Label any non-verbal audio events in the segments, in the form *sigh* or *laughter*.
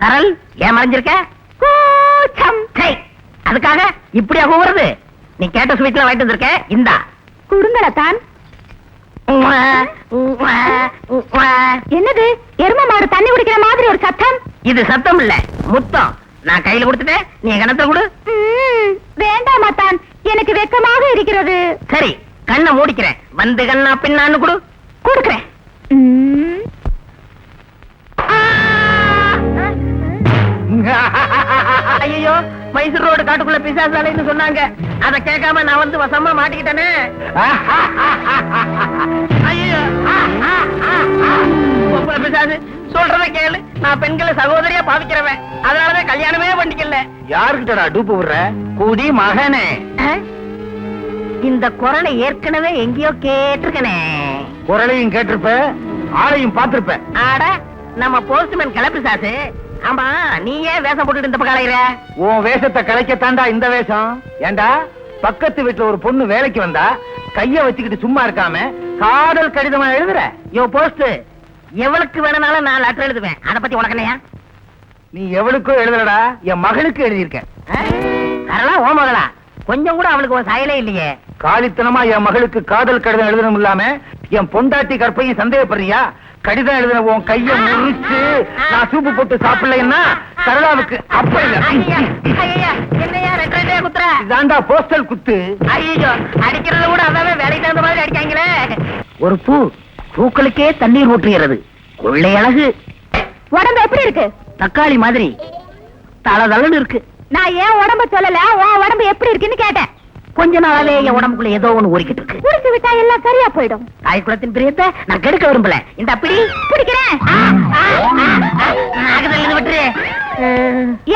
சரல் ஏன் மறைஞ்சிருக்க கூச்சம் அதுக்காக இப்படியா கூவுறது நீ கேட்ட ஸ்வீட்ல வாங்கிட்டு வந்திருக்க? இந்தா. குடுங்களத்தான் என்னது? எரும மாடு தண்ணி குடிக்கிற மாதிரி ஒரு சத்தம்? இது சத்தம் இல்ல முத்தம். நான் கையில கொடுத்துட்டேன் நீ கணத்துல கொடு. வேண்டாம் அத்தான் எனக்கு வெக்கமாக இருக்கிறது. சரி கண்ணை மூடிக்கிறேன். வந்து கண்ணா பின்னான்னு கொடு. கொடுக்கிறேன். *laughs* ஐயோ மைசூர் ரோடு காட்டுக்குள்ள பிசாசாலைன்னு சொன்னாங்க. அத கேட்காம நான் வந்து வசமா மாட்டிக்கிட்டேனே. *laughs* ஐயோ *laughs* பிசாசு சொல்றத கேளு. நான் பெண்களை சகோதரியா பாவிக்கிறவன். அதனாலதான் கல்யாணமே பண்ணிக்கல. யாருக்கிட்டடா டூப்பு விடுற? கூடி மகனே? இந்த குரலை ஏற்கனவே எங்கேயோ கேட்டிருக்கனே. குரலையும் கேட்டிருப்ப ஆளையும் பார்த்திருப்ப. ஆட நம்ம போஸ்ட்மேன் கிளப்பி சாசு. ஆமா நீ ஏன் வேஷம் போட்டுட்டு இந்த பக்கம் அலையிற? உன் வேஷத்தை கலைக்கத்தாண்டா இந்த வேஷம். ஏண்டா? பக்கத்து வீட்டுல ஒரு பொண்ணு வேலைக்கு வந்தா கைய வச்சுக்கிட்டு சும்மா இருக்காம காதல் கடிதமா எழுதுற? யோ போஸ்ட் எவளுக்கு வேணும்னாலும் நான் லெட்டர் எழுதுவேன். அத பத்தி உனக்கு என்னையா? நீ எவளுக்கும் எழுதலடா. என் மகளுக்கு எழுதியிருக்க சரளா ஓ மகளா? கொஞ்சம் கூட அவளுக்கு ஒரு சாயலே இல்லையே. காலித்தனமா என் மகளுக்கு காதல் கடிதம் எழுதணும் இல்லாம என் பொண்டாட்டி கற்பையும் சந்தேகப்படுறியா? கடிதம் எழுதின உன் கைய முறிச்சு நான் சூப்பு போட்டு சாப்பிடலைன்னா சரளாவுக்கு அப்ப இல்ல. இதாண்டா போஸ்டல் குத்து. ஐயோ அடிக்கிறத கூட அதாவே வேலைக்கு தகுந்த மாதிரி அடிக்காங்களே? ஒரு பூ பூக்களுக்கே தண்ணீர் ஊற்றுகிறது. கொள்ளை அழகு. உடம்பு எப்படி இருக்கு? தக்காளி மாதிரி. தளதளன்னு இருக்கு. நான் ஏன் உடம்ப சொல்லல? உன் உடம்பு எப்படி இருக்குன்னு கேட்டேன். கொஞ்ச நாளாவே என் உடம்புக்குள்ள ஏதோ ஒண்ணு ஊறிக்கிட்டு இருக்கு. குடிச்சு விட்டா எல்லாம் சரியா போயிடும். தாய் குலத்தின் பிரியத்தை நான் கெடுக்க விரும்பல. இந்த அப்படி பிடிக்கிறேன். விட்டுரு.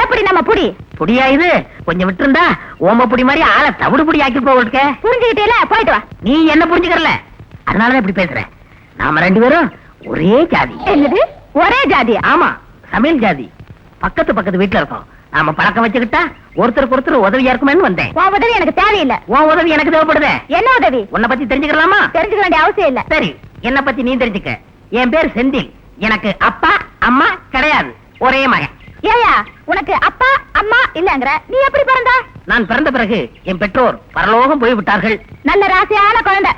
எப்படி நம்ம புடி? புடியா இது? கொஞ்சம் விட்டுருந்தா ஓம புடி மாதிரி ஆளை தவிடு புடி ஆக்கி போவல்க புரிஞ்சுக்கிட்டே போயிட்டு வா. நீ என்ன புரிஞ்சுக்கறல? அதனாலதான் இப்படி பேசுறேன் நாம ரெண்டு பேரும் ஒரே ஜாதி. என்னது? ஒரே ஜாதியா? ஆமா சமையல் ஜாதி. பக்கத்து பக்கத்து வீட்டுல இருக்கோம். நாம பழக்கம் வச்சுக்கிட்டா ஒருத்தருக்கு ஒருத்தர் உதவியா இருக்குமேன்னு வந்தேன். உன் உதவி எனக்கு தேவையில்லை. உன் உதவி எனக்கு தேவைப்படுதே. என்ன உதவி? உன்னை பத்தி தெரிஞ்சுக்கலாமா? தெரிஞ்சுக்க வேண்டிய அவசியம் இல்ல. சரி என்ன பத்தி நீ தெரிஞ்சுக்க. என் பேர் செந்தில். எனக்கு அப்பா அம்மா கிடையாது. ஒரே மகன். ஏயா உனக்கு அப்பா அம்மா இல்லங்கிற நீ எப்படி பிறந்த? நான் பிறந்த பிறகு என் பெற்றோர் பரலோகம் போய் விட்டார்கள். நல்ல ராசியான குழந்தை.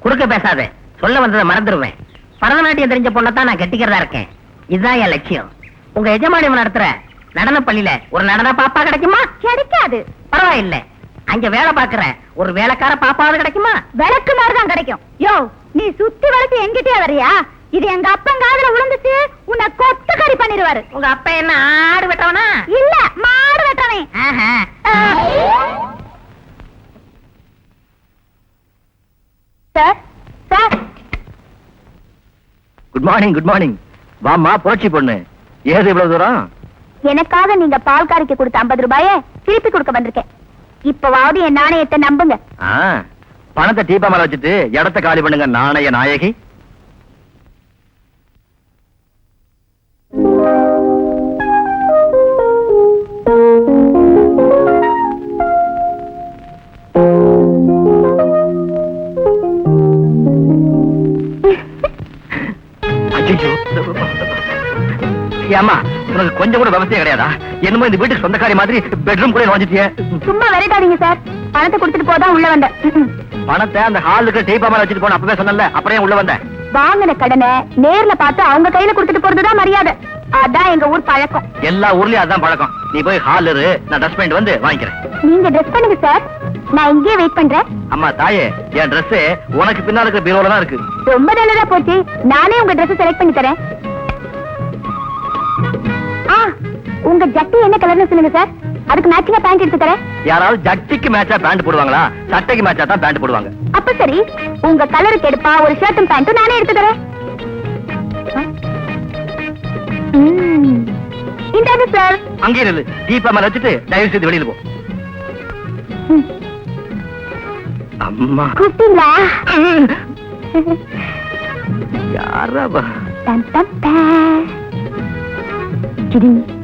குறுக்க பேசாத. சொல்ல வந்ததை மறந்துடுவேன் பரதநாட்டியம் தெரிஞ்ச பொண்ணத்தான் நான் கட்டிக்கிறதா இருக்கேன். இதுதான் என் லட்சியம். உங்க எஜமானி நடத்துற நடன பள்ளியில ஒரு நடன பாப்பா கிடைக்குமா? கிடைக்காது. பரவாயில்ல. அங்க வேலை பாக்குற ஒரு வேலைக்கார பாப்பாவது கிடைக்குமா? விளக்கு மாதிரிதான் கிடைக்கும். யோ நீ சுத்தி வளைச்சு எங்கிட்டே வரியா இது எங்க அப்பன் காதுல விழுந்துச்சு உன்னை கொத்து கறி பண்ணிடுவாரு. உங்க அப்பா என்ன ஆடு வெட்டவனா இல்ல மாடு வெட்டவன் ஆஹா. Sir sir. Good morning good morning வாம்மா புரட்சி பொண்ணு. ஏது இவ்வளவு தூரம்? எனக்காக நீங்க பால்காரிக்கு கொடுத்த 50 ரூபாய திருப்பி கொடுக்க வந்திருக்கேன். இப்பவாவது என் நாணயத்தை நம்புங்க. பணத்தை டீப்பா மேல வச்சுட்டு இடத்த காலி பண்ணுங்க நாணய நாயகி. ஏம்மா உனக்கு கொஞ்சம் கூட விவசாயம் கிடையாதா? என்னமோ இந்த வீட்டுக்கு சொந்தக்காரி மாதிரி பெட்ரூம் கூட நுழைஞ்சிட்டியே. சும்மா விளையாடாதீங்க சார் பணத்தை கொடுத்துட்டு போதான் உள்ள வந்தேன். பணத்தை அந்த ஹாலுக்கு டீப்பா மேல வச்சுட்டு போன அப்பவே சொன்னல அப்புறம் உள்ள வந்தேன்? வாங்கின கடனை நேர்ல பார்த்து அவங்க கையில கொடுத்துட்டு போறதுதான் மரியாதை. அதான் எங்க ஊர் பழக்கம். எல்லா ஊர்லயும் அதான் பழக்கம். நீ போய் ஹால் இரு நான் ட்ரெஸ் பண்ணிட்டு வந்து வாங்கிக்கிறேன். நீங்க ட்ரெஸ் பண்ணுங்க சார் நான் இங்கேயே வெயிட் பண்றேன். அம்மா தாயே என் Dress உனக்கு பின்னால இருக்கிற பீரோல தான் இருக்கு. ரொம்ப நல்லதா போச்சு. நானே உங்க Dress செலக்ட் பண்ணி தரேன். உங்க ஜட்டி என்ன கலர்னு சொல்லுங்க சார் அதுக்கு மேட்சிங்கா பேண்ட் எடுத்து தரேன். யாராவது ஜட்டிக்கு மேட்சா பேண்ட் போடுவாங்களா? சட்டைக்கு மேட்சா தான் பேண்ட் போடுவாங்க. அப்ப சரி உங்க கலருக்கு எடுப்பா ஒரு ஷர்ட்டும் பேண்ட்டும் நானே எடுத்து தரேன். இந்தாங்க சார் நில்லு. டீப்பா மேல வச்சுட்டு தயவு செய்து வெளியில போ. ம். அம்மா. கூப்பிட்டீங்களா? யாரா அவ? டன் டன் டன். கிடைச்சது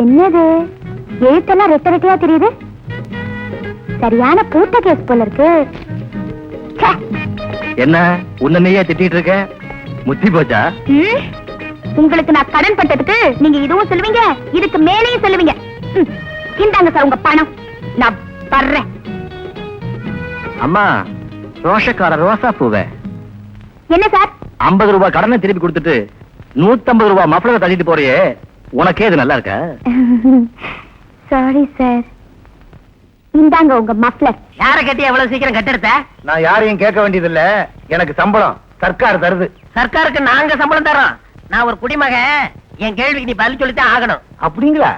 என்னது? எழுத்தெல்லாம் ரெட்ட ரெட்டையா தெரியுது? சரியான பூட்ட கேஸ் போல இருக்கு. என்ன? உன்னையே திட்டிட்டு இருக்க? முத்தி போச்சா? ம், உங்களுக்கு நான் கடன் பட்டதுக்கு நீங்க இதுவும் சொல்லுவீங்க இதுக்கு மேலேயும் சொல்லுவீங்க. ம், இந்தாங்க சார் உங்க பணம். நான் வர்றேன் அம்மா ரோஷக்கார ரோசா பூவே. என்ன சார்? ஐம்பது ரூபாய் கடனை திருப்பி கொடுத்துட்டு நூத்தம்பது ரூபாய் மஃப்ளரை தள்ளிட்டு போறியே. உனக்கே இது நல்லா இருக்கா? *laughs* Sorry sir. இந்தாங்க உங்க மஃப்ளர். யார கட்டி எவ்வளவு சீக்கிரம் கட்டெடுத்த? நான் யாரையும் கேட்க வேண்டியதில்ல. எனக்கு சம்பளம் சர்க்கார் தருது. சர்க்காருக்கு நாங்க சம்பளம் தரோம் நான் ஒரு குடிமகன். என் கேள்விக்கு நீ பதில் சொல்லித்தான் ஆகணும். அப்படிங்களா?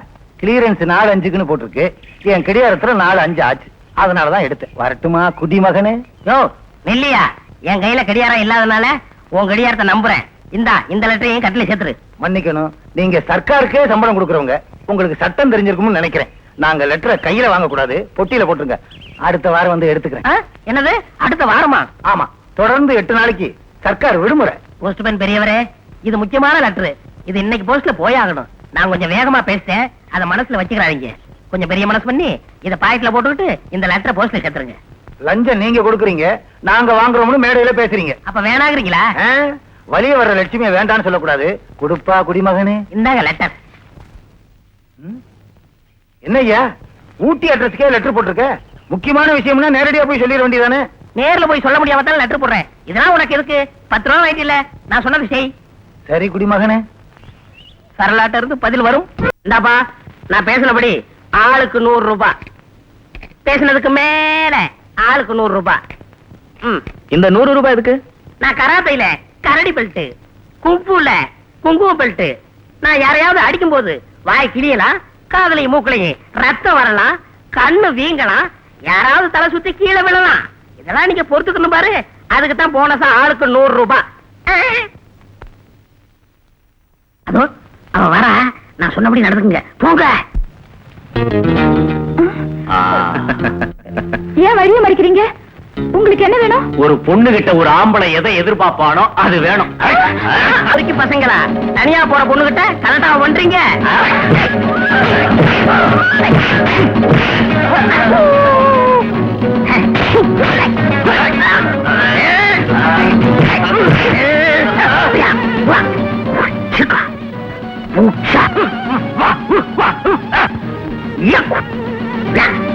கிளியரன்ஸ் நாலு அஞ்சுக்குன்னு போட்டிருக்கு. என் கிடையாரத்துல நாலு அஞ்சு ஆச்சு. அதனாலதான் எடுத்தேன். வரட்டுமா குடிமகனே? யோ நெல்லியா என் கையில கடியாரம் இல்லாதனால உன் கடியாரத்தை நம்புறேன். இந்தா இந்த லெட்டரையும் கட்டில சேர்த்துரு. மன்னிக்கணும். நீங்க சர்க்காருக்கே சம்பளம் கொடுக்கறவங்க உங்களுக்கு சட்டம் தெரிஞ்சிருக்கும்னு நினைக்கிறேன். நாங்க லெட்டரை கையில வாங்க கூடாது பொட்டியில போட்டுருங்க. அடுத்த வாரம் வந்து எடுத்துக்கிறேன்? என்னது? அடுத்த வாரமா? ஆமா. தொடர்ந்து எட்டு நாளைக்கு சர்க்கார் விடுமுறை. போஸ்ட்மேன் பெரியவரே இது முக்கியமான லெட்டர். இது இன்னைக்கு போஸ்ட்ல போயாகணும். நான் கொஞ்சம் வேகமா பேசிட்டேன். அதை மனசுல வச்சுக்கிறாதீங்க. கொஞ்சம் பெரிய மனசு பண்ணி இத பாக்கெட்ல போட்டுக்கிட்டு இந்த லெட்டரை போஸ்ட்ல சேர்த்துருங்க. லஞ்சம் நீங்க கொடுக்குறீங்க. நாங்க வாங்குறோம்னு மேடையில பேசுறீங்க. அப்ப வேணாங்கிறீங்களா? ஆ? வலிய வர்ற லட்சுமியை வேண்டாம்னு சொல்லக்கூடாது. கொடுப்பா குடிமகனே. இந்தாங்க லெட்டர். ம்? என்ன ஐயா ஊட்டி அட்ரஸ்க்கே லெட்டர் போட்டிருக்க? முக்கியமான விஷயம்னா நேரடியா போய் சொல்லிட வேண்டியதானே நேர்ல போய் சொல்ல முடியாம லெட்டர் போடுறேன். இதெல்லாம் உனக்கு எதுக்கு? பத்து ரூபா வாங்கிட்டு இல்ல. நான் சொன்னது செய். சரி குடிமகனே சரளாட்ட இருந்து பதில் வரும். இந்தாப்பா நான் பேசினபடி ஆளுக்கு நூறு ரூபாய் பேசினதுக்கு மேல ஆளுக்கு நூறு ரூபாய் இந்த நூறு ரூபாய் எதுக்கு? நான் கராத்தையில கரடி பெல்ட் கும்புல குங்கும பெல்ட் நான் யாரையாவது அடிக்கும் போது வாய் கிளியலாம் காதலையும் மூக்கலையும் ரத்தம் வரலாம் கண்ணு வீங்கலாம் யாராவது தலை சுத்தி கீழே விழலாம். இதெல்லாம் நீங்க பொறுத்துக்கணும் பாரு. அதுக்கு தான் போனஸா ஆளுக்கு நூறு ரூபாய் அதோ அவன் வரா. நான் சொன்னபடி நடந்துக்குங்க. போங்க. ஏன் வழிய மறிக்கிறீங்க? உங்களுக்கு என்ன வேணும்? ஒரு பொண்ணு கிட்ட ஒரு ஆம்பளை எதை எதிர்பார்ப்பானோ அது வேணும். அதுக்கு பசங்களா? தனியா போற பொண்ணுகிட்ட கரெக்டா பண்றீங்க? 不杀哇哇杀呀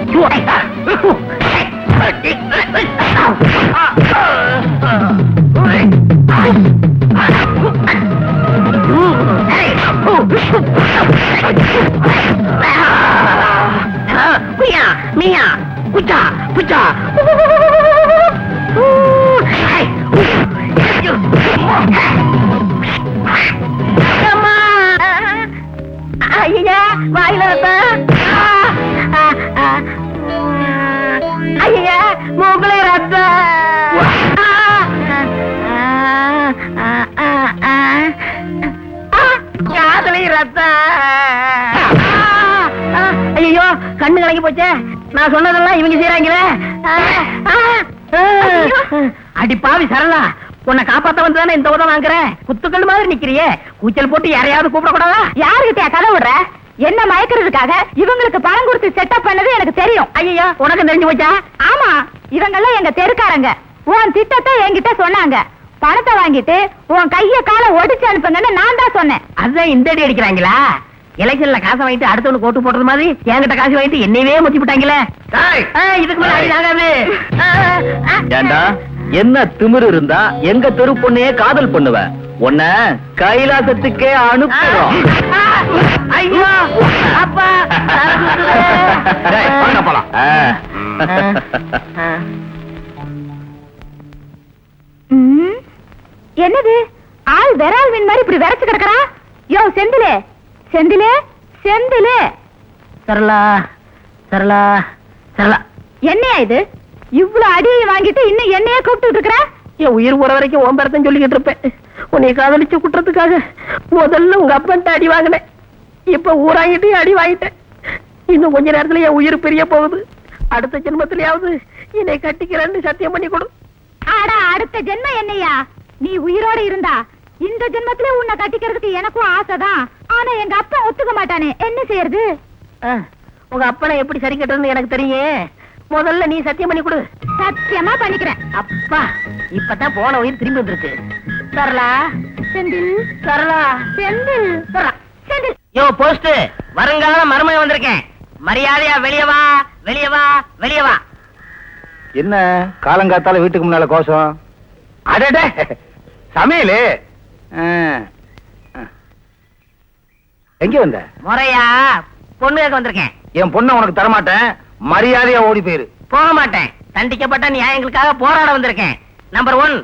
嗯来 கண்ணு கலங்கி போச்சே. நான் சொன்னதெல்லாம் இவங்க செய்யறாங்களே அடி பாவி சரளா உன்னை காப்பாத்த வந்துதானே இந்த உதவ வாங்குறேன் குத்துக்கள் மாதிரி நிக்கிறியே. கூச்சல் போட்டு யாரையாவது கூப்பிடக்கூடாதா? யாருகிட்ட கதை விடுற? என்ன மயக்கிறதுக்காக இவங்களுக்கு பணம் கொடுத்து செட்டப் பண்ணது எனக்கு தெரியும். ஐயோ உனக்கு தெரிஞ்சு போச்சா? ஆமா இவங்கெல்லாம் எங்க தெருக்காரங்க. உன் திட்டத்தை என்கிட்ட சொன்னாங்க. பணத்தை வாங்கிட்டு உன் கைய காலை ஒடிச்சு அனுப்புங்கன்னு நான் தான் சொன்னேன். அதான் இந்த அடி அடிக்கிறாங்களா? எலெக்ஷன்ல காசை வாங்கிட்டு அடுத்தவனுக்கு ஓட்டு போடுறது மாதிரி என்கிட்ட காசு வாங்கிட்டு என்னையவே முத்தி விட்டாங்களே? இதுக்கு மேல ஆகாது. ஏண்டா? என்ன திமிரு இருந்தா எங்க தெரு பொண்ணையே காதல் பண்ணுவ? உன்ன கைலாசத்துக்கே அனுப்புறோம். ஐயோ அப்பா. *laughs* போலாம். சரளா சரளா சரளா. என்னையா இது? இவ்ளோ அடியை வாங்கிட்டு இன்னும் என்னையே கூப்பிட்டு இருக்கிற? என் உயிர் போற வரைக்கும் உன் பேரத்தான் சொல்லிக்கிட்டு இருப்பேன். உன்னை காதலிச்சு குட்டுறதுக்காக முதல்ல உங்க அப்பன்ட்ட அடி வாங்கினேன். இப்ப ஊராங்கிட்டு அடி வாங்கிட்டேன். இன்னும் கொஞ்ச நேரத்துல என் உயிர் பிரிய போகுது. அடுத்த ஜென்மத்திலயாவது என்னை கட்டிக்கிறேன்னு சத்தியம் பண்ணி கொடு. ஆடா அடுத்த ஜென்மம் என்னையா? நீ உயிரோட இருந்தா இந்த ஜென்மத்திலே உன்னை கட்டிக்கிறதுக்கு எனக்கும் ஆசைதான். ஆனா எங்க அப்பா ஒத்துக்க மாட்டானே. என்ன செய்யறது? உங்க அப்பனை எப்படி சரி கட்டுறதுன்னு எனக்கு தெரியும். முதல்ல நீ சத்தியம் பண்ணி கொடு. சத்தியமா பண்ணிக்கிறேன். அப்பா இப்பதான் போன உயிர் திரும்பி வந்திருக்கு. சரலா செந்தில். சரலா செந்தில். செந்தில். யோ போஸ்ட் வருங்கால மருமக வந்திருக்கேன். மரியாதையா வெளிய வா வெளிய வா வெளிய வா. என்ன காலங்காத்தால வீட்டுக்கு முன்னால கோஷம்? அடடே சமையலு? ஆ, ஆ. எங்க வந்த? முறையா பொண்ணு கேட்க வந்திருக்கேன். என் பொண்ணை உனக்கு தரமாட்டேன். மரியாதையா ஓடி போயிரு. போக மாட்டேன் தண்டிக்கப்பட்ட நியாயங்களுக்காக போராட வந்திருக்கேன். நம்பர் ஒன்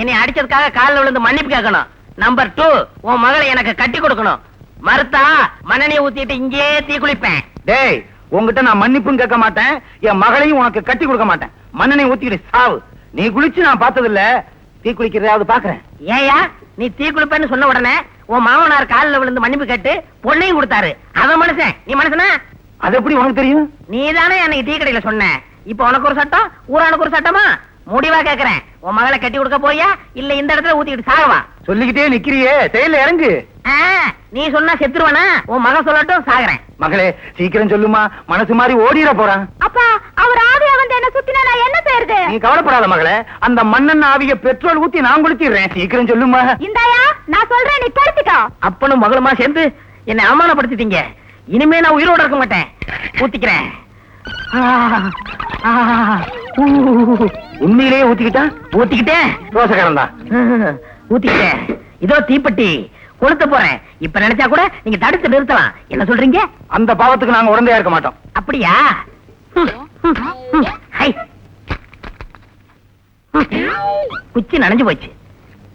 என்னை அடிச்சதுக்காக காலில் விழுந்து மன்னிப்பு கேட்கணும். நம்பர் டூ உன் மகளை எனக்கு கட்டி கொடுக்கணும். மறுத்தா மண்ணெண்ணெய் ஊத்திட்டு இங்கேயே தீ குளிப்பேன். டேய் உன்கிட்ட நான் மன்னிப்பும் கேட்க மாட்டேன். என் மகளையும் உனக்கு கட்டி கொடுக்க மாட்டேன். மண்ணனை ஊத்திக்கிட்டு சாவு. நீ குளிச்சு நான் பார்த்தது இல்ல தீ குளிக்கிறதாவது பாக்குறேன் ஏயா நீ தீ குளிப்பேன்னு சொன்ன உடனே உன் மாமனார் காலில் விழுந்து மன்னிப்பு கேட்டு பொண்ணையும் கொடுத்தாரு. அவன் மனுஷன். நீ மனுஷனா? அது எப்படி உனக்கு தெரியும்? நீ தானே அன்னைக்கு டீ கடையில சொன்ன. இப்ப உனக்கு ஒரு சட்டம் ஊரானுக்கு ஒரு சட்டமா? முடிவா கேக்குறேன். உன் மகளை கட்டி கொடுக்க போறியா? இல்ல இந்த இடத்துல ஊத்திக்கிட்டு சாகவா? சொல்லிக்கிட்டே நிக்கிறியே செயல்ல இறங்கு. ஆ, நீ சொன்னா செத்துருவானா? உன் மகன் சொல்லட்டும் சாகுறேன். மகளே சீக்கிரம் சொல்லுமா. மனசு மாதிரி ஓடிட போறான். அப்பா அவர் ஆவியா வந்து என்ன சுத்தினா நான் என்ன செய்யறது நீ கவலைப்படாத மகளே அந்த மண்ணெண்ண ஆவிய பெட்ரோல் ஊத்தி நான் குளிச்சிடுறேன் சீக்கிரம் சொல்லுமா. இந்தாயா நான் சொல்றேன் நீ படுத்துக்கோ அப்பனும் மகளுமா சேர்ந்து என்னை அவமானப்படுத்திட்டீங்க. இனிமே நான் உயிரோட இருக்க மாட்டேன். ஊத்திக்கிறேன். உண்மையிலேயே ஊத்திக்கிட்டான் ஊத்திக்கிட்டேன் ரோசக்காரன் தான் ஊத்திக்கிட்டேன். இதோ தீப்பெட்டி. கொளுத்த போறேன். இப்ப நினைச்சா கூட நீங்க தடுத்து நிறுத்தலாம். என்ன சொல்றீங்க? அந்த பாவத்துக்கு நாங்க உடந்தையா இருக்க மாட்டோம். அப்படியா. குச்சி நனைஞ்சு போச்சு.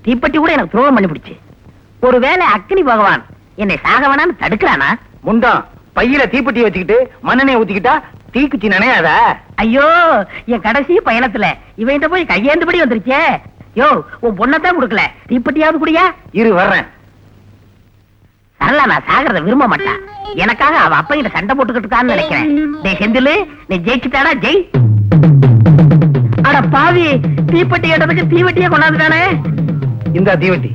தீப்பெட்டி கூட எனக்கு துரோகம் பண்ணி பிடிச்சு. ஒருவேளை அக்னி பகவான் என்னை சாக வேணாம்னு தடுக்கிறானா முண்டம் பையில தீப்பெட்டி வச்சுக்கிட்டு மண்ணெண்ணெய் ஊத்திக்கிட்டா தீக்குச்சி நினையாத? ஐயோ என் கடைசி பயணத்துல இவன்கிட்ட போய் கையேந்தபடி வந்துருச்சே. யோ உன் பொண்ணத்தான் கொடுக்கல. தீப்பெட்டியாவது குடியா? இரு வர்றேன். சரளா நான் சாகிறத விரும்ப மாட்டான். எனக்காக அவ அப்பா கிட்ட சண்டை போட்டுக்கிட்டு இருக்கான்னு நினைக்கிறேன். டேய் செந்திலு நீ ஜெயிச்சுட்டாடா ஜெய். அட பாவி தீப்பெட்டி கேட்டதுக்கு தீவெட்டியே கொண்டாந்துட்டானே. இந்த தீவெட்டி.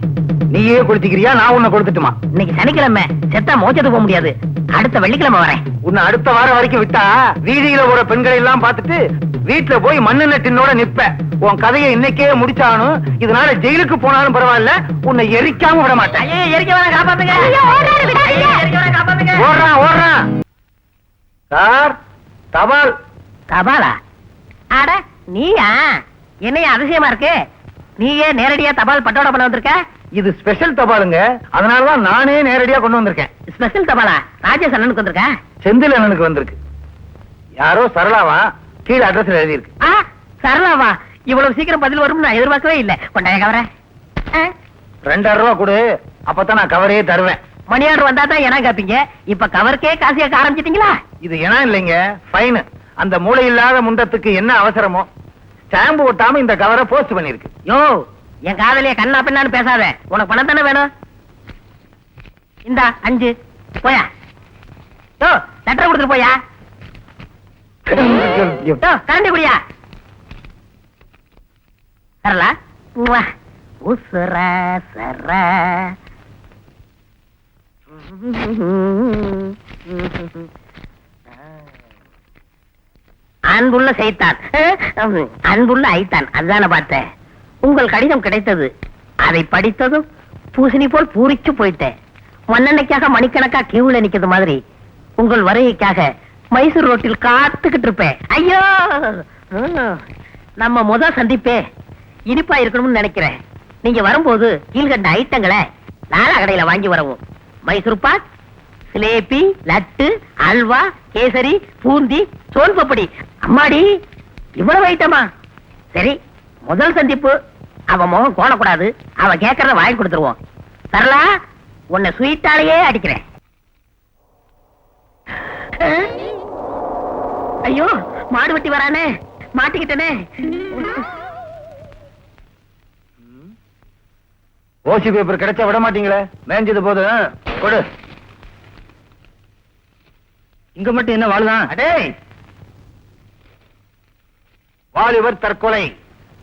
நீயே கொடுத்துக்கிறியா நான் உன்னை கொடுத்துட்டுமா இன்னைக்கு சனிக்கிழமை. செத்தா மோச்சத்துக்கு போக முடியாது. அடுத்த வெள்ளிக்கிழமை வரேன். உன்னை அடுத்த வாரம் வரைக்கும் விட்டா வீதியில போற பெண்களை எல்லாம் பார்த்துட்டு வீட்டுல போய் மண்ணெண்ண டின்னோட நிப்ப உன் கதையை இன்னைக்கே முடிச்சானும் இதனால ஜெயிலுக்கு போனாலும் பரவாயில்ல உன்னை எரிக்காம விட மாட்டேன். எரிக்க வேணாம் காப்பாத்துங்க. ஓடுறான் ஓடுறான். சார் தபால். தபாலா? அட நீயா? என்னைய அதிசயமா இருக்கு? நீயே நேரடியா தபால் பட்டோட பண்ண வந்திருக்க? இது ஸ்பெஷல் தபாலுங்க. அதனாலதான் நானே நேரடியா கொண்டு வந்திருக்கேன். ஸ்பெஷல் தபாலா? ராஜேஷ் அண்ணனுக்கு வந்திருக்க? செந்தில் அண்ணனுக்கு வந்திருக்கு. யாரோ சரளாவா? கீழே அட்ரஸ் எழுதியிருக்கு. சரளாவா? இவ்வளவு சீக்கிரம் பதில் வரும்னு நான் எதிர்பார்க்கவே இல்ல. கொண்டாய கவர? ரெண்டாயிரம் ரூபா கொடு. அப்பதான் நான் கவரே தருவேன். மணி ஆர்டர் வந்தா தான் என்ன கேப்பீங்க. இப்ப கவருக்கே காசு கேட்க ஆரம்பிச்சிட்டீங்களா? இது ஏன்னா இல்லைங்க ஃபைன் அந்த மூளை இல்லாத முண்டத்துக்கு என்ன அவசரமோ? ஸ்டாம்பு ஒட்டாம இந்த கவரை போஸ்ட் பண்ணிருக்கு யோ என் காதலிய கண்ணா பின்னான்னு பேசாத. உனக்கு பணம் தானே வேணும்? இந்தா அஞ்சு. போயா. ஓ லெட்டர் கொடுத்துட்டு போயா. யோ கரண்டி குடியா. சரலா உசுர சர. அன்புள்ள செய்தான் அன்புள்ள ஐத்தான். அதுதானே பார்த்தேன். உங்கள் கடிதம் கிடைத்தது. அதை படித்ததும் பூசணி போல் பூரிச்சு போயிட்டேன். மண்ணெண்ணைக்காக மணிக்கணக்கா கியூல நிக்கிறது மாதிரி. உங்கள் வருகைக்காக மைசூர் ரோட்டில் காத்துக்கிட்டு இருப்பேன். ஐயோ! நம்ம முத சந்திப்பே. இனிப்பா இருக்கணும்னு நினைக்கிறேன். நீங்க வரும்போது கீழ்கண்ட ஐட்டங்களை நாலா கடையில வாங்கி வரவும். மைசூர் பாக் சிலேபி லட்டு அல்வா கேசரி பூந்தி சோன்பப்படி. அம்மாடி இவ்வளவு ஐட்டமா? சரி முதல் சந்திப்பு. அவ முகம் கோணக்கூடாது. அவ கேட்கறத வாங்கி கொடுத்துருவோம். சரளா உன்னை ஸ்வீட்டாலேயே அடிக்கிறேன்? ஐயோ மாடு வெட்டி வரானே. மாட்டிக்கிட்டனே. ஓசி பேப்பர் கிடைச்சா விட மாட்டீங்களே? மேஞ்சது போதும். கொடு. இங்க மட்டும் என்ன வாழுதான் அடே வாலிபர் தற்கொலை.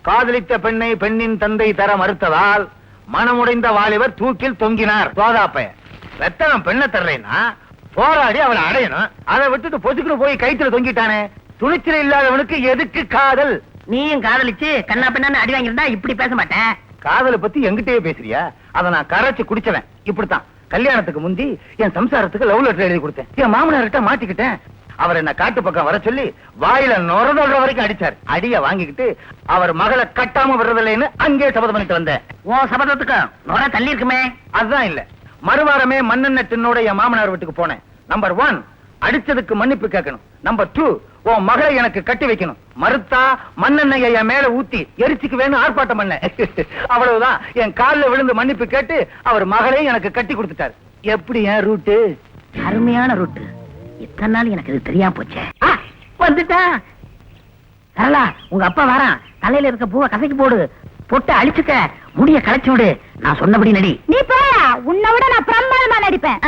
காதலித்த பெண்ணை பெண்ணின் தந்தை தர மறுத்ததால் மனமுடைந்த வாலிபர் தூக்கில் தொங்கினார். தோதாப்பைய வெத்தனம் பெண்ணை தர்றேன்னா போராடி அவளை அடையணும். அதை விட்டுட்டு பொசுக்குன்னு போய் கைத்துல தொங்கிட்டானே. துணிச்சல் இல்லாதவனுக்கு எதுக்கு காதல்? நீயும் காதலிச்சு கண்ணா பின்னான்னு அடி வாங்கியிருந்தா இப்படி பேச மாட்டேன். காதலை பத்தி எங்கிட்டயே பேசுறியா? அதை நான் கரைச்சு குடிச்சவன். இப்படித்தான். கல்யாணத்துக்கு முந்தி என் சம்சாரத்துக்கு லவ் லெட்டர் எழுதி கொடுத்தேன். என் மாமனார்கிட்ட மாட்டிக்கிட்டேன். அவர் என்ன காட்டு பக்கம் வர சொல்லி வாயில நுரதொல்ற வரைக்கும் அடிச்சார். அடிய வாங்கிக்கிட்டு அவர் மகளை கட்டாம விடுறதில்லைன்னு அங்கே சபதம் பண்ணிட்டு வந்தேன். ஓ சபதத்துக்கு நுர தள்ளி இருக்குமே அதுதான் இல்ல. மறுவாரமே மண்ணெண்ண டின்னோட என் மாமனார் வீட்டுக்கு போனேன். நம்பர் ஒன் அடிச்சதுக்கு மன்னிப்பு கேட்கணும். நம்பர் டூ உன் மகளை எனக்கு கட்டி வைக்கணும். மறுத்தா மண்ணெண்ணெய என் மேல ஊத்தி எரிச்சுக்கு வேணும் ஆர்ப்பாட்டம் பண்ண *laughs* அவ்வளவுதான். என் கால்ல விழுந்து மன்னிப்பு கேட்டு அவர் மகளை எனக்கு கட்டி கொடுத்துட்டாரு. எப்படி என் ரூட்டு? அருமையான ரூட்டு. இத்தனை நாள் எனக்கு இது தெரியாம போச்சே. வந்துட்டா. சரளா உங்க அப்பா வரான். தலையில இருக்க பூவை கசக்கி போடு. பொட்டு அழிச்சுக்க. முடிய களைச்சு விடு. நான் சொன்னபடி நடி. நீ போயா உன்னை விட நான் பிரம்மாண்டமா நடிப்பேன்?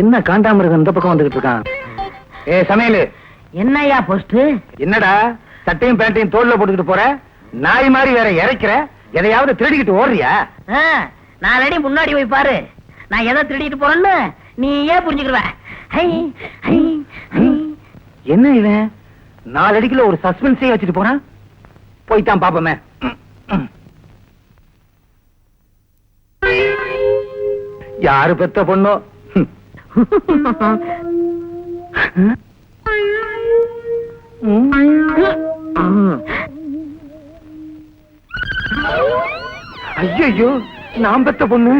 என்ன காண்டாமிருகம் இந்த பக்கம் வந்துகிட்டு இருக்கான்? ஏ சமையலு. என்னய்யா போஸ்ட் என்னடா சட்டையும் பேண்டையும் தோல்ல போட்டுக்கிட்டு போற? நாய் மாதிரி வேற இறைக்கிற? எதையாவது திருடிக்கிட்டு ஓடுறியா நாலு அடி முன்னாடி போய் பாரு நான் எதை திருடிட்டு போறேன்னு நீ ஏன் புரிஞ்சுக்கிடுவ. என்ன இவன் நாலு அடிக்குள்ள ஒரு சஸ்பென்ஸே வச்சுட்டு போறான் போய்தான் பாப்போமே. யாரு பெத்த பொண்ணோ *laughs* ம். ஐயையோ நான் பெத்த பொண்ணு.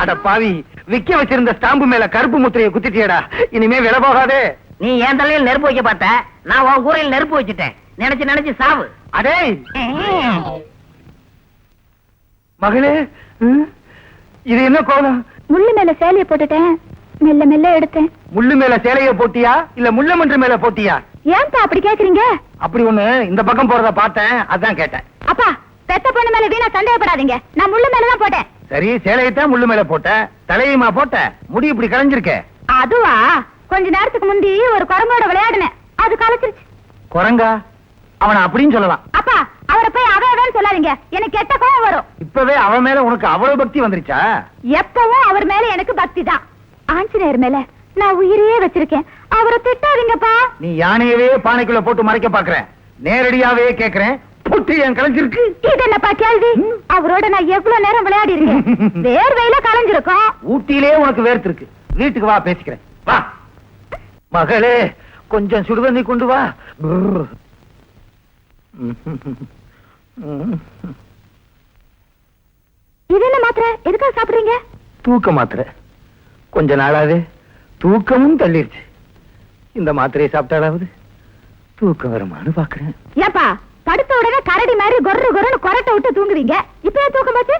அட பாவி விக்க வச்சிருந்த ஸ்டாம்பு மேல கருப்பு முத்திரையை குத்திட்டியடா. இனிமே வில போகாதே. நீ என் தலையில் நெருப்பு வைக்க பார்த்த? நான் உன் கூரையில் நெருப்பு வச்சுட்டேன். நினைச்சு நினைச்சு சாவு. அடே! மகளே? இது என்ன கோலம்? முள்ளு மேல சேலைய போட்டுட்டேன். மெல்ல மெல்ல எடுத்தேன். முள்ளு மேல சேலைய போட்டியா? இல்ல முள்ளமன்று மேல போட்டியா? ஏன்பா அப்படி கேக்குறீங்க? அப்படி ஒண்ணு இந்த பக்கம் போறத பார்த்தேன் அதான் கேட்டேன். பெத்த பொண்ணு மேல வீணா சந்தேகப்படாதீங்க. நான் முள்ளு மேலதான் போட்டேன். சரி சேலையத்தான் முள்ளு மேல போட்ட தலையுமா போட்ட? முடி இப்படி களைஞ்சிருக்கே அதுவா? கொஞ்ச நேரத்துக்கு முந்தி ஒரு குரம்போட விளையாடினேன். அது கலைச்சிருச்சு. குரங்கா? அவன அப்படின்னு சொல்லலாம். அப்பா அவரை போய் அவன் சொல்லாதீங்க. எனக்கு கெட்ட கோவம் வரும். இப்பவே அவன் மேல உனக்கு அவ்வளவு பக்தி வந்துருச்சா? எப்பவும் அவர் மேல எனக்கு பக்தி தான். ஆஞ்சநேயர் மேல நான் உயிரையே வச்சிருக்கேன். அவரை திட்டாதீங்கப்பா. நீ யானையவே பானைக்குள்ள போட்டு மறைக்க பாக்குற. நேரடியாவே கேக்குறேன். புட்டு என் களைஞ்சிருக்கு இது என்னப்பா கேள்வி? அவரோட நான் எவ்வளவு நேரம் விளையாடி இருக்கேன் *laughs* வேர்வையில கலைஞ்சிருக்கோம். ஊட்டியிலே உனக்கு வேர்த்திருக்கு. வீட்டுக்கு வா பேசிக்கிறேன். வா. மகளே கொஞ்சம் சுடுதண்ணி கொண்டு வா. இது என்ன மாத்திரை? எதுக்காக சாப்பிடுறீங்க? தூக்க மாத்திரை. கொஞ்ச நாளாவே தூக்கமும் தள்ளிருச்சு. இந்த மாத்திரையை சாப்பிட்டாலாவது தூக்கம் வருமானு பாக்குறேன். ஏப்பா படுத்த உடனே கரடி மாதிரி கொர்ரு கொர்ருன்னு கொரட்டை விட்டு தூங்குவீங்க. இப்ப ஏன் தூக்கம் போச்சு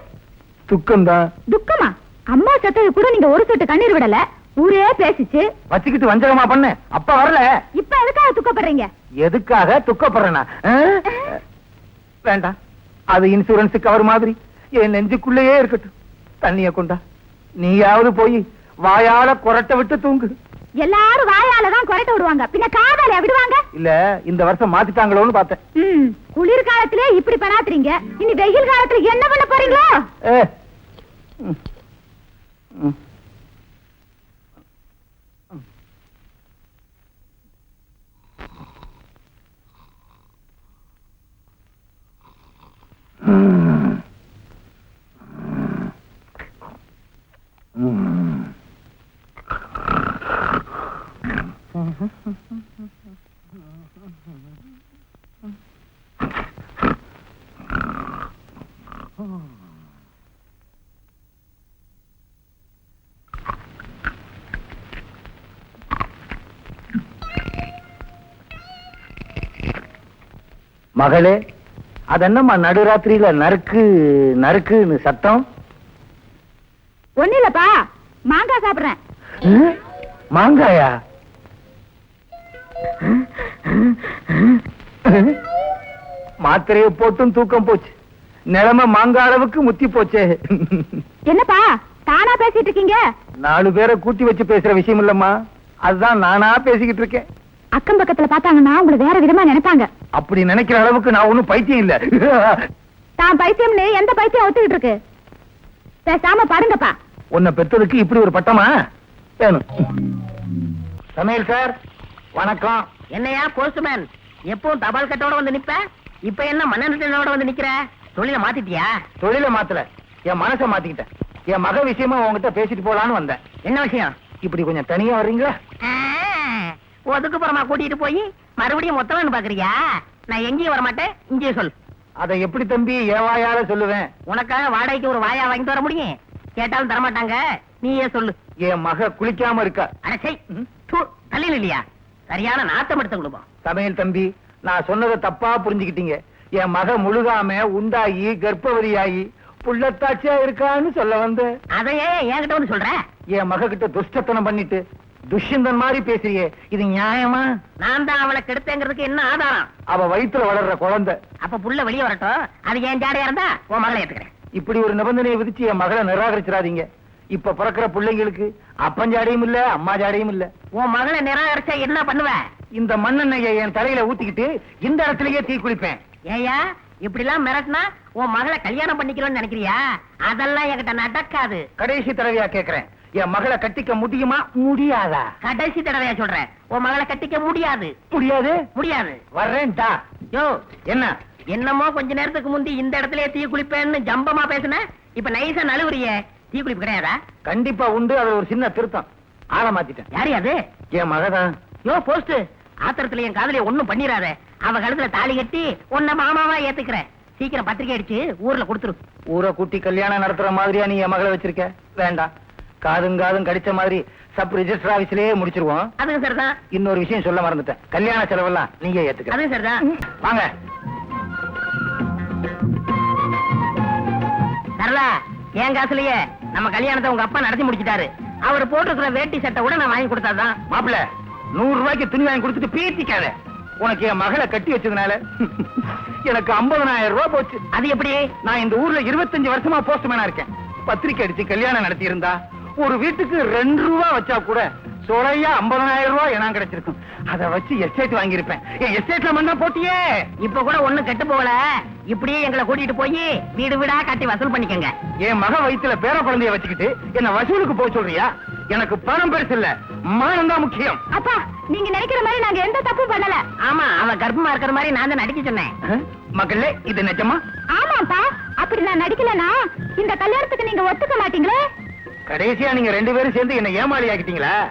துக்கம் தான் துக்கமா? அம்மா செத்தது கூட நீங்க ஒரு சொட்டு கண்ணீர் விடல. ஊரே பேசிச்சு. வச்சுக்கிட்டு வஞ்சகமா பண்ண. அப்ப வரல. இப்ப எதுக்காக துக்கப்படுறீங்க? எதுக்காக துக்கப்படுறேனா? வேண்டாம் அது இன்சூரன்ஸ் கவர் மாதிரி. என் நெஞ்சுக்குள்ளேயே இருக்கட்டும். தண்ணிய கொண்டா. நீயாவது போய் வாயால குரட்ட விட்டு தூங்கு. எல்லாரும் வாயால தான் விடுவாங்க. பின்ன காதால விடுவாங்க? இல்ல இந்த வருஷம் மாத்திட்டாங்களோன்னு பார்த்தேன். குளிர் காலத்திலே இப்படி பண்ணாத்துறீங்க இனி வெயில் காலத்துல என்ன பண்ண போறீங்களோ? ஏ. மகளே அதென்னம்மா நடுராத்திரியில நறுக்கு நறுக்குன்னு சத்தம்? ஒண்ணு இல்லப்பா மாங்காய் சாப்பிடுறேன்? மாங்காயா? மாத்திரையை போட்டும் தூக்கம் போச்சு. நிலைமை மாங்காய் அளவுக்கு முத்தி போச்சே. என்னப்பா தானா பேசிட்டு இருக்கீங்க? நாலு பேரை கூட்டி வச்சு பேசுற விஷயம் இல்லம்மா. அதுதான் நானா பேசிக்கிட்டு இருக்கேன். அக்கம் பக்கத்துல பார்த்தாங்கன்னா உங்களை வேற விதமா நினைப்பாங்க. அப்படி நினைக்கிற அளவுக்கு நான் ஒண்ணும் பைத்தியம் இல்ல. தான் பைத்தியம்னு எந்த பைத்தியம் ஒத்துக்கிட்டு இருக்கு? பேசாம பாருங்கப்பா உன்னை பெத்ததுக்கு இப்படி ஒரு பட்டமா? வேணும். சமையல் சார் வணக்கம். என்னையா போஸ்ட்மேன்? எப்பவும் தபால் கட்டோட வந்து நிப்ப? இப்ப என்ன மன்னனோட வந்து நிக்கிற? தொழில மாத்திட்டியா? தொழில மாத்தல. என் மனசை மாத்திக்கிட்டேன். என் மக விஷயமா உங்ககிட்ட பேசிட்டு போலான்னு வந்தேன். என்ன விஷயம்? இப்படி கொஞ்சம் தனியா வர்றீங்களா? ஒதுக்குப்புறமா கூட்டிட்டு போய் மறுபடியும் மொத்தம்னு பாக்குறியா? நான் எங்கேயும் வர மாட்டேன் இங்கேயே சொல். அதை எப்படி தம்பி ஏவாயால சொல்லுவேன்? உனக்காக வாடகைக்கு ஒரு வாயா வாங்கிட்டு வர முடியும்? கேட்டாலும் தரமாட்டாங்க. நீயே சொல்லு. என் மக குளிக்காம இருக்கா? அடச்சை தள்ளி இல்லையா? சரியான நாத்தம் எடுத்த குடும்பம் சமையல் தம்பி நான் சொன்னதை தப்பா புரிஞ்சுக்கிட்டீங்க. என் மக முழுகாம உண்டாகி கர்ப்பவதியாகி புள்ளத்தாச்சியா இருக்கான்னு சொல்ல வந்தேன் அதையே என்கிட்ட வந்து சொல்ற? என் மக கிட்ட துஷ்டத்தனம் பண்ணிட்டு துஷ்யந்தன் மாதிரி பேசுறியே. இது நியாயமா? நான் தான் அவளை கெடுத்தேங்கிறதுக்கு என்ன ஆதாரம்? அவ வயித்துல வளர்ற குழந்தை. அப்ப புள்ள வெளியே வரட்டும். அது என் ஜாடையா இருந்தா உன் மகளை ஏத்துக்கிறேன். இப்படி ஒரு நிபந்தனையை விதிச்சு என் மகளை நிராகரிச்சிடாதீங்க. இப்ப பிறக்கிற பிள்ளைங்களுக்கு அப்பஞ்சாடையும் இல்ல அம்மா ஜாடையும் இல்ல. உன் மகளை நிராகரிச்சா என்ன பண்ணுவ? இந்த மண்ணெண்ணெயை என் தலையில ஊத்திக்கிட்டு இந்த இடத்துலயே தீ குளிப்பேன். ஏயா இப்படி எல்லாம் மிரட்டினா உன் மகளை கல்யாணம் பண்ணிக்கணும்னு நினைக்கிறியா? அதெல்லாம் என்கிட்ட நடக்காது. கடைசி தடவையா கேக்குறேன். என் மகளை கட்டிக்க முடியுமா? முடியாதா? கடைசி தடவையா சொல்றேன். உன் மகளை கட்டிக்க முடியாது. முடியாது? முடியாது. வர்றேன்டா யோ. என்ன? என்னமோ கொஞ்ச நேரத்துக்கு முந்தி இந்த இடத்துலயே தீ குளிப்பேன்னு ஜம்பமா பேசுன. இப்ப நைசா நழுவுறியே. தீ குளிப்பு கிடையாதா? கண்டிப்பா உண்டு அது ஒரு சின்ன திருத்தம். ஆள மாத்திட்டேன். யாரு அது? என் மகதான் யோ போஸ்ட் ஆத்திரத்துல என் காதலிய ஒண்ணும் பண்ணிராத. அவ கழுத்துல தாலி கட்டி உன்னை மாமாவா ஏத்துக்கிறேன். சீக்கிரம் பத்திரிக்கை அடிச்சு ஊர்ல கொடுத்துரு. ஊரை கூட்டி கல்யாணம் நடத்துற மாதிரியா நீ என் மகளை வச்சிருக்க? வேண்டாம். காதும் காதும் கடிச்ச மாதிரி சப் ரிஜிஸ்டர் ஆபீஸ்லயே முடிச்சிருவோம். அதுவும் சரிதான். இன்னொரு விஷயம் சொல்ல மறந்துட்டேன். கல்யாண செலவெல்லாம் நீங்க ஏத்துக்க. அதுவும் சரிதான். வாங்க. சரளா என் காசுலயே நம்ம கல்யாணத்தை உங்க அப்பா நடத்தி முடிச்சிட்டாரு. அவர் போட்டிருக்கிற வேட்டி சட்டை கூட நான் வாங்கி கொடுத்தாதான். மாப்பிள நூறு ரூபாய்க்கு துணி வாங்கி கொடுத்துட்டு பீத்திக்காத உனக்கு என் மகளை கட்டி வச்சதுனால *laughs* எனக்கு 50000 ரூபாய் போச்சு. அது எப்படி? நான் இந்த ஊர்ல 25 வருஷமா போஸ்ட்மேனா இருக்கேன். பத்திரிக்கை அடிச்சு கல்யாணம் நடத்தி இருந்தா ஒரு வீட்டுக்கு ரெண்டு ரூபா வச்சா கூட சொலையா 50000 ரூபாய் இனம் கிடைச்சிருக்கும். அத வச்சு எஸ்டேட் வாங்கியிருப்பேன். என் எஸ்டேட்ல மண்ணா போட்டியே. இப்ப கூட ஒண்ணு கெட்டு போகல. இப்படியே எங்களை கூட்டிட்டு போய் வீடு வீடா கட்டி வசூல் பண்ணிக்கங்க. என் மக வயித்துல பேர குழந்தைய வச்சுக்கிட்டு என்ன வசூலுக்கு போக சொல்றியா? எனக்கு பணம் பெருசு இல்ல. மானம் தான் முக்கியம். அப்பா நீங்க நினைக்கிற மாதிரி நாங்க எந்த தப்பும் பண்ணல. ஆமா அவ கர்ப்பமா இருக்கிற மாதிரி நான் தான் நடிக்க சொன்னேன். அஹ், மக்களே இது நிஜமா? ஆமாப்பா அப்படி நான் நடிக்கலனா இந்த கல்யாணத்துக்கு நீங்க ஒத்துக்க மாட்டீங்களே? கடைசியா நீங்க ரெண்டு பேரும் சேர்ந்து என்ன ஏமாளி ஆக்கிட்டீங்களா